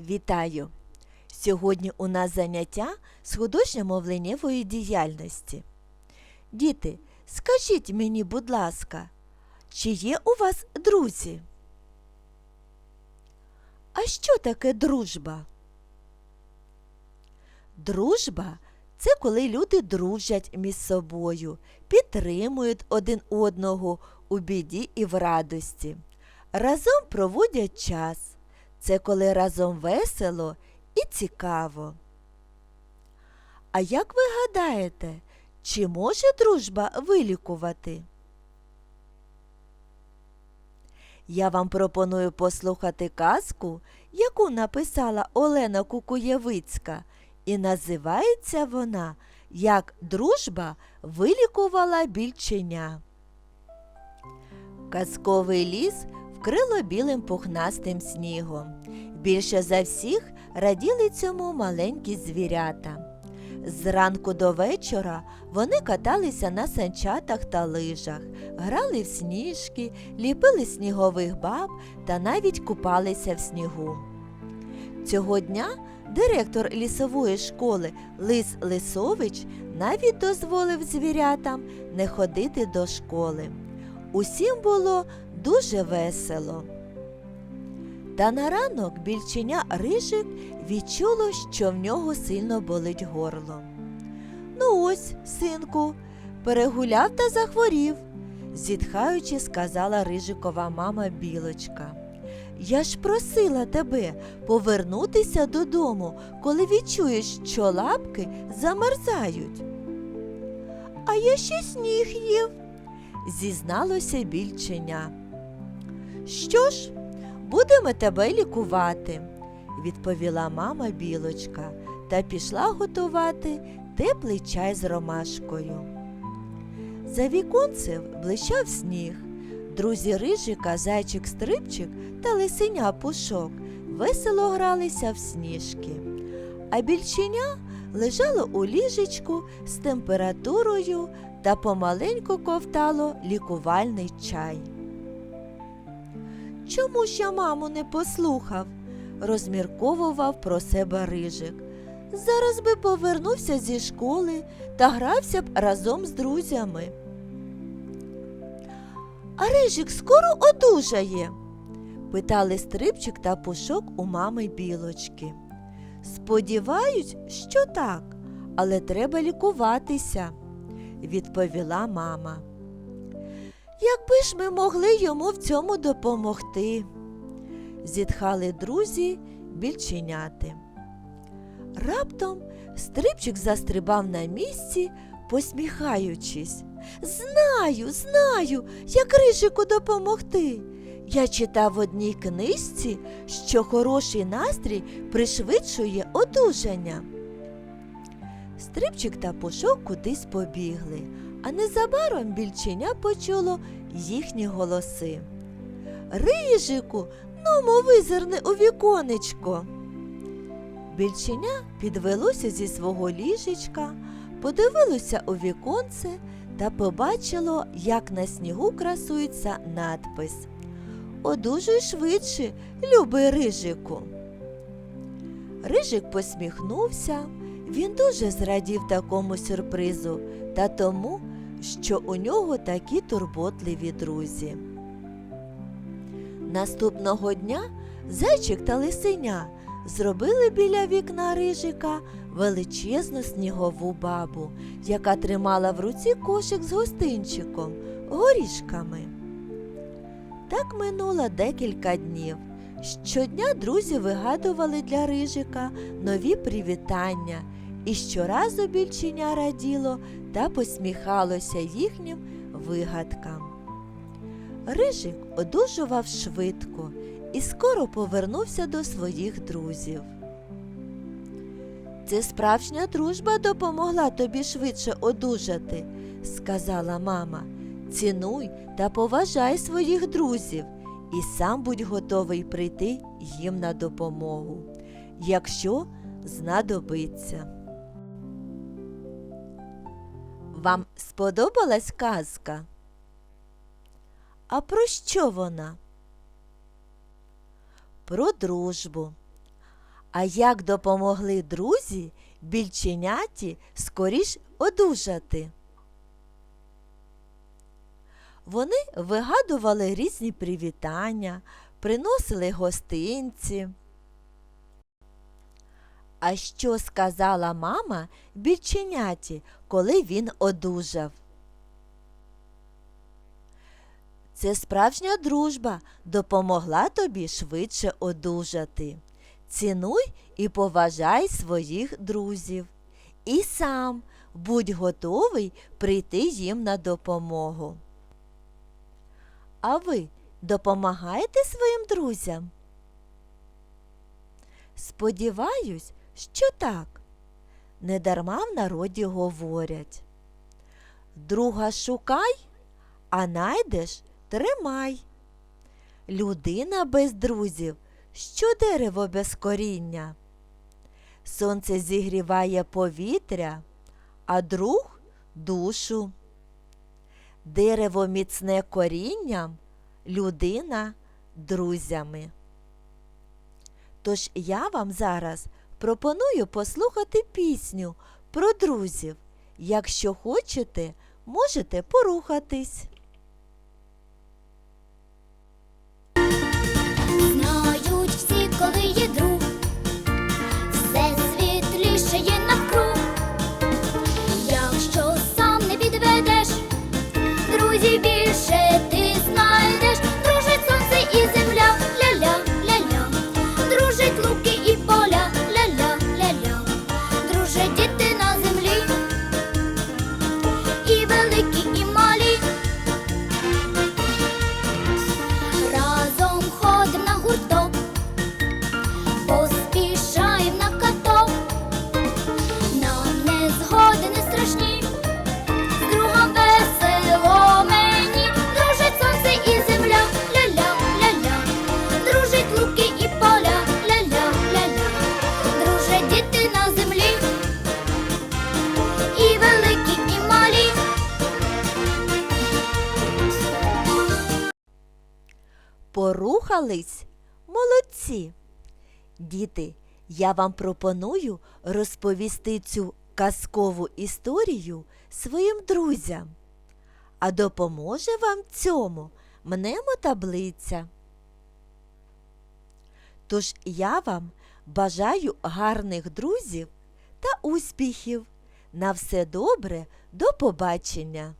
Вітаю! Сьогодні у нас заняття з художньо-мовленнєвої діяльності. Діти, скажіть мені, будь ласка, чи є у вас друзі? А що таке дружба? Дружба це коли люди дружать між собою, підтримують один одного у біді і в радості, разом проводять час. Це коли разом весело і цікаво. А як ви гадаєте, чи може дружба вилікувати? Я вам пропоную послухати казку, яку написала Олена Кукуєвицька, і називається вона Як дружба вилікувала більченя. Казковий ліс вкрило білим пухнастим снігом. Більше за всіх раділи цьому маленькі звірята. Зранку до вечора вони каталися на санчатах та лижах, грали в сніжки, ліпили снігових баб та навіть купалися в снігу. Цього дня директор лісової школи Лис Лисович навіть дозволив звірятам не ходити до школи. Усім було дуже весело. Та на ранок більченя Рижик відчуло, що в нього сильно болить горло. Ну ось, синку, перегуляв та захворів, зітхаючи, сказала Рижикова мама білочка. Я ж просила тебе повернутися додому, коли відчуєш, що лапки замерзають. А я ще сніг їв, зізналося більченя. Що ж, будемо тебе лікувати, відповіла мама білочка та пішла готувати теплий чай з ромашкою. За віконцем блищав сніг. Друзі Рижика, зайчик стрибчик та лисеня пушок весело гралися в сніжки, а більченя лежало у ліжечку з температурою та помаленьку ковтало лікувальний чай. Чому ж я маму не послухав? розмірковував про себе рижик. Зараз би повернувся зі школи та грався б разом з друзями. А рижик скоро одужає? питали стрибчик та пушок у мами білочки. Сподіваюсь, що так, але треба лікуватися, відповіла мама. Якби ж ми могли йому в цьому допомогти, зітхали друзі більченяти. Раптом стрибчик застрибав на місці, посміхаючись. Знаю, знаю, як рижику допомогти. Я читав в одній книжці, що хороший настрій пришвидшує одужання. Стрибчик та пушок кудись побігли, а незабаром більченя почуло їхні голоси. Рижику, нумо визирни у віконечко. Більченя підвелося зі свого ліжечка, подивилося у віконце та побачило, як на снігу красується надпис Одужуй швидше, любий рижику. Рижик посміхнувся. Він дуже зрадів такому сюрпризу та тому, що у нього такі турботливі друзі. Наступного дня зайчик та лисеня зробили біля вікна рижика величезну снігову бабу, яка тримала в руці кошик з гостинчиком, горішками. Так минуло декілька днів. Щодня друзі вигадували для рижика нові привітання, і щоразу більченя раділо та посміхалося їхнім вигадкам. Рижик одужував швидко і скоро повернувся до своїх друзів. Це справжня дружба допомогла тобі швидше одужати, сказала мама. Цінуй та поважай своїх друзів і сам будь готовий прийти їм на допомогу, якщо знадобиться. Вам сподобалась казка? А про що вона? Про дружбу. А як допомогли друзі більченяті скоріш одужати? Вони вигадували різні привітання, приносили гостинці. А що сказала мама більченяті, коли він одужав? Це справжня дружба допомогла тобі швидше одужати. Цінуй і поважай своїх друзів. І сам будь готовий прийти їм на допомогу. А ви допомагаєте своїм друзям? Сподіваюсь, що так. Недарма в народі говорять. Друга шукай, а найдеш тримай. Людина без друзів, що дерево без коріння. Сонце зігріває повітря, а друг душу. Дерево міцне корінням, людина друзями. Тож я вам зараз пропоную послухати пісню про друзів. Якщо хочете, можете порухатись. Порухались? Молодці. Діти, я вам пропоную розповісти цю казкову історію своїм друзям. А допоможе вам цьому мнемотаблиця. Тож я вам бажаю гарних друзів та успіхів. На все добре, до побачення!